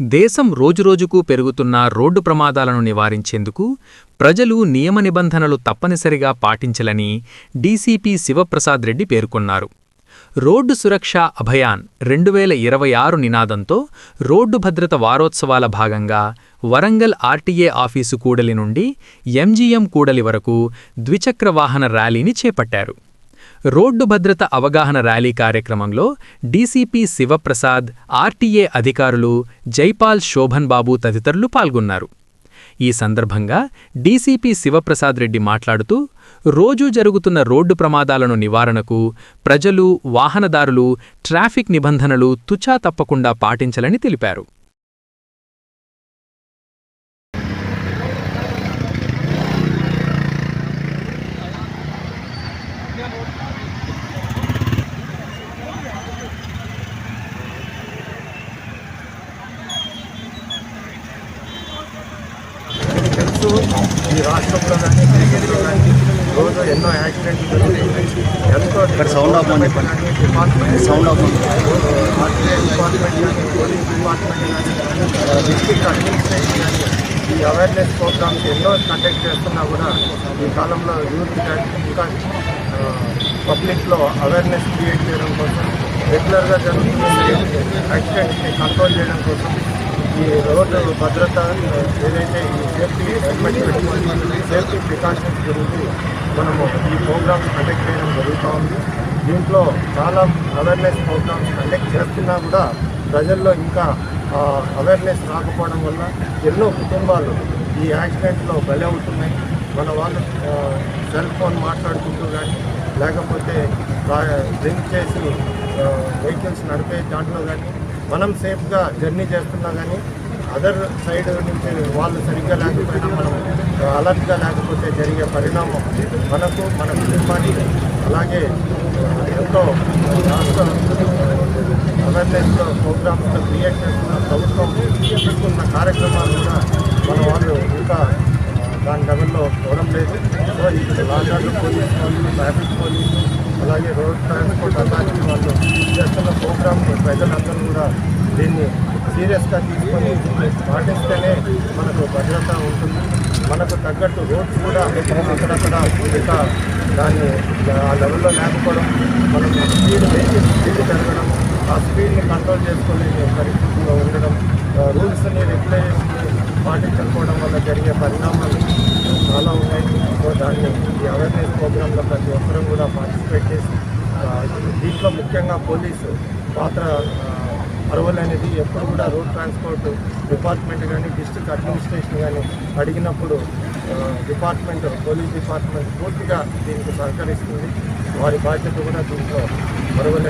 దేశం రోజురోజుకు పెరుగుతున్న రోడ్డు ప్రమాదాలను నివారించేందుకు ప్రజలు నియమ నిబంధనలు తప్పనిసరిగా పాటించాలని డీసీపీ శివప్రసాద్ రెడ్డి పేర్కొన్నారు. రోడ్డు సురక్ష అభయాన్ రెండు వేల ఇరవై ఆరు నినాదంతో రోడ్డు భద్రత వారోత్సవాల భాగంగా వరంగల్ ఆర్టీఏ ఆఫీసు కూడలి నుండి ఎంజీఎం కూడలి వరకు ద్విచక్ర వాహన ర్యాలీని చేపట్టారు. రోడ్డు భద్రత అవగాహన ర్యాలీ కార్యక్రమంలో డీసీపీ శివప్రసాద్ ఆర్టీఏ అధికారులు జైపాల్ శోభన్ బాబు తదితరులు పాల్గొన్నారు. ఈ సందర్భంగా డీసీపీ శివప్రసాద్ రెడ్డి మాట్లాడుతూ రోజూ జరుగుతున్న రోడ్డు ప్రమాదాలను నివారణకు ప్రజలు వాహనదారులు ట్రాఫిక్ నిబంధనలు తుచా తప్పకుండా పాటించాలని తెలిపారు. తెలుసు ఈ రాష్ట్రంలో కానీ దేశంలో కానీ రోజు ఎన్నో యాక్సిడెంట్లు జరుగుతున్నాయి ఎంతో. Department sound of RTI department కానీ పోలీస్ డిపార్ట్మెంట్ కానీ డిస్ట్రిక్ట్ అడ్మినిస్ట్రేషన్ కానీ ఈ అవేర్నెస్ ప్రోగ్రామ్స్ ఎన్నో కండక్ట్ చేస్తున్నా కూడా ఈ కాలంలో యూత్ ఇంకా పబ్లిక్లో అవేర్నెస్ క్రియేట్ చేయడం కోసం రెగ్యులర్గా జరుగుతున్న యాక్సిడెంట్స్ని కంట్రోల్ చేయడం కోసం ఈ రోడ్డు భద్రత ఏదైతే ఈ సేఫ్టీ హెల్మెట్ పెట్టుకొని సేఫ్టీ ప్రికాషన్స్ గురించి మనము ఈ ప్రోగ్రామ్స్ కండక్ట్ చేయడం జరుగుతూ ఉంది. దీంట్లో చాలా అవేర్నెస్ ప్రోగ్రామ్స్ కండక్ట్ చేస్తున్నా కూడా ప్రజల్లో ఇంకా అవేర్నెస్ రాకపోవడం వల్ల ఎన్నో కుటుంబాలు ఈ యాక్సిడెంట్లో బలి అవుతున్నాయి. మన వాళ్ళు సెల్ ఫోన్ మాట్లాడుకుంటూ కానీ లేకపోతే డ్రింక్ చేసి వెహికల్స్ నడిపే దాంట్లో కానీ మనం సేఫ్గా జర్నీ చేస్తున్నా కానీ అదర్ సైడ్ నుంచి వాళ్ళు సరిగ్గా లేకపోయినా మనం అలర్ట్గా లేకపోతే జరిగే పరిణామం మనకు మన కుటుంబానికి అలాగే ఎంతో రాష్ట్ర అవేర్నెస్ ప్రోగ్రామ్స్ క్రియేట్ చేస్తున్న ప్రభుత్వం తీసుకున్న కార్యక్రమాలు కూడా మన వాళ్ళు ఇంకా దాని లెవెల్లో పోవడం లేదు. సో ఇప్పుడు లాండార్లు పోలీస్ వాళ్ళు ట్రాఫిక్ పోలీస్ అలాగే రోడ్ ట్రాన్స్పోర్ట్ అథారిటీ వాళ్ళు చేస్తున్న ప్రోగ్రామ్ ప్రజలందరూ కూడా దీన్ని సీరియస్గా తీసుకొని పాటిస్తేనే మనకు భద్రత ఉంటుంది. మనకు తగ్గట్టు రోడ్స్ కూడా అక్కడక్కడ ఇంకా దాన్ని ఆ లెవెల్లో లేకపోవడం మనం స్పీడ్ వెహికల్ స్పీడ్ పెరగడం ఆ స్పీడ్ని కంట్రోల్ చేసుకునే పరిస్థితుల్లో ఉండడం రూల్స్ని రెగ్యులేషన్ని పాటించకపోవడం వల్ల జరిగే పరిణామాలు చాలా ఉన్నాయి. సో దాన్ని ఈ అవేర్నెస్ ప్రోగ్రాంలో ప్రతి ఒక్కరూ కూడా పార్టిసిపేట్ చేసి దీంట్లో ముఖ్యంగా పోలీసు పాత్ర అరవలనేది ఎప్పుడు కూడా రోడ్ ట్రాన్స్పోర్ట్ డిపార్ట్మెంట్ కానీ డిస్ట్రిక్ట్ అడ్మినిస్ట్రేషన్ కానీ అడిగినప్పుడు డిపార్ట్మెంట్ పోలీస్ డిపార్ట్మెంట్ పూర్తిగా దీనికి సహకరిస్తుంది. వారి బాధ్యత కూడా దీంట్లో అరవల్